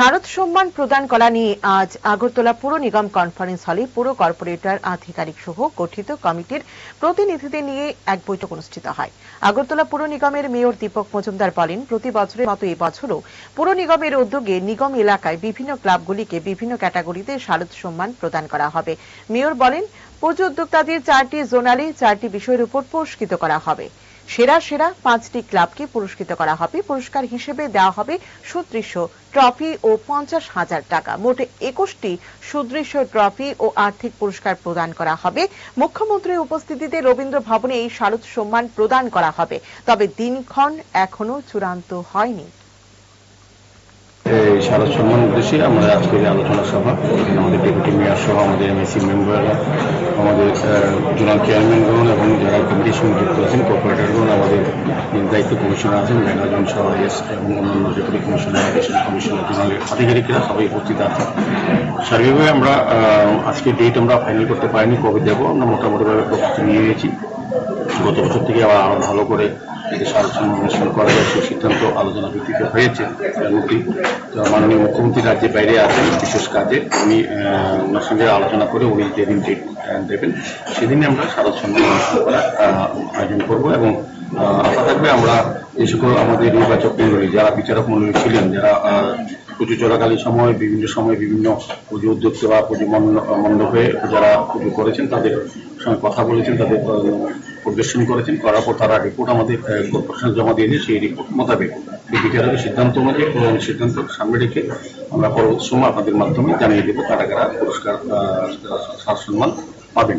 শারদ সম্মান প্রদান করা নিয়ে আজ আগরতলা পুর নিগম কনফারেন্স হলে পুর কর্পোরেটর আধিকারিক সহ গঠিত কমিটির প্রতিনিধিদের নিয়ে এক বৈঠক অনুষ্ঠিত হয়। আগরতলা পুর নিগমের মেয়র দীপক মজুমদার বলেন, প্রতি বছরের মতো এবছরও পুর নিগমের উদ্যোগে নিগম এলাকায় বিভিন্ন ক্লাবগুলিকে বিভিন্ন ক্যাটাগরিতে শারদ সম্মান প্রদান করা হবে। মেয়র বলেন, পুজো উদ্যোক্তাদের চারটি জোনালে চারটি বিষয়ের উপর পুরস্কৃত করা হবে। সেরা সেরা পাঁচটি ক্লাবকে পুরস্কৃত করা হবে। পুরস্কার হিসেবে দেওয়া হবে সুদৃশ্য ট্রফি ও পঞ্চাশ হাজার টাকা। মোট একুশটি সুদৃশ্য ট্রফি ও আর্থিক পুরস্কার প্রদান করা হবে। মুখ্যমন্ত্রীর উপস্থিতিতে রবীন্দ্র ভবনে এই শারদ সম্মান প্রদান করা হবে। তবে দিনক্ষণ এখনও চূড়ান্ত হয়নি। এই শারদ সম্মান উদ্দেশ্যে আমরা আজকের আলোচনা সভা আমাদের ডেপুটি মেয়র আমাদের এমএসি মেম্বাররা আমাদের জোনাল চেয়ারম্যানগণ এবং যারা কমিটির সঙ্গে যুক্ত আছেন কর্পোরেটরগণ আমাদের দায়িত্ব কমিশনার আছেন মেঘাজন সহ এস এবং অন্যান্য ডেপুটি কমিশনার অ্যাডিশনাল কমিশনার জোনালের আধিকারিকরা সবাই উপস্থিত আছে সার্বিকভাবে আমরা আজকে ডেট আমরা ফাইনাল করতে পারিনি, কবে দেবো, আমরা মোটামুটিভাবে প্রস্তুতি নিয়ে নিয়েছি। গত বছর থেকে আবার আরও ভালো করে এই অনুষ্ঠান করা যায়, সেই সিদ্ধান্ত আলোচনা ভিত্তিতে হয়েছে মধ্যেই মাননীয় মুখ্যমন্ত্রী রাজ্যের বাইরে আছেন বিশেষ কাজে। উনি ওনার সঙ্গে আলোচনা করে উনি যেদিন ডেট দেবেন সেদিনে আমরা অনুষ্ঠান করার আয়োজন করব এবং আশা থাকবে আমরা যে সকল আমাদের নির্বাচক মন্ডলী যারা বিচারক মন্ডলী ছিলেন, যারা পুজো চলাকালীন সময়, বিভিন্ন সময় বিভিন্ন পুজো উদ্যোক্তা বা পুজো মণ্ডপে যারা পুজো করেছেন, তাদের সঙ্গে কথা বলেছেন, তাদের পরিদর্শন করেছেন, করার পর তারা রিপোর্ট আমাদের কর্পোরেশন জমা দিয়েছে। সেই রিপোর্ট মোতাবেক বিচারকের সিদ্ধান্ত অনুযায়ী সিদ্ধান্ত সামনে রেখে আমরা পরবর্তী সময় আপনাদের মাধ্যমে জানিয়ে দেবো কারা কারা পুরস্কার সম্মান পাবেন।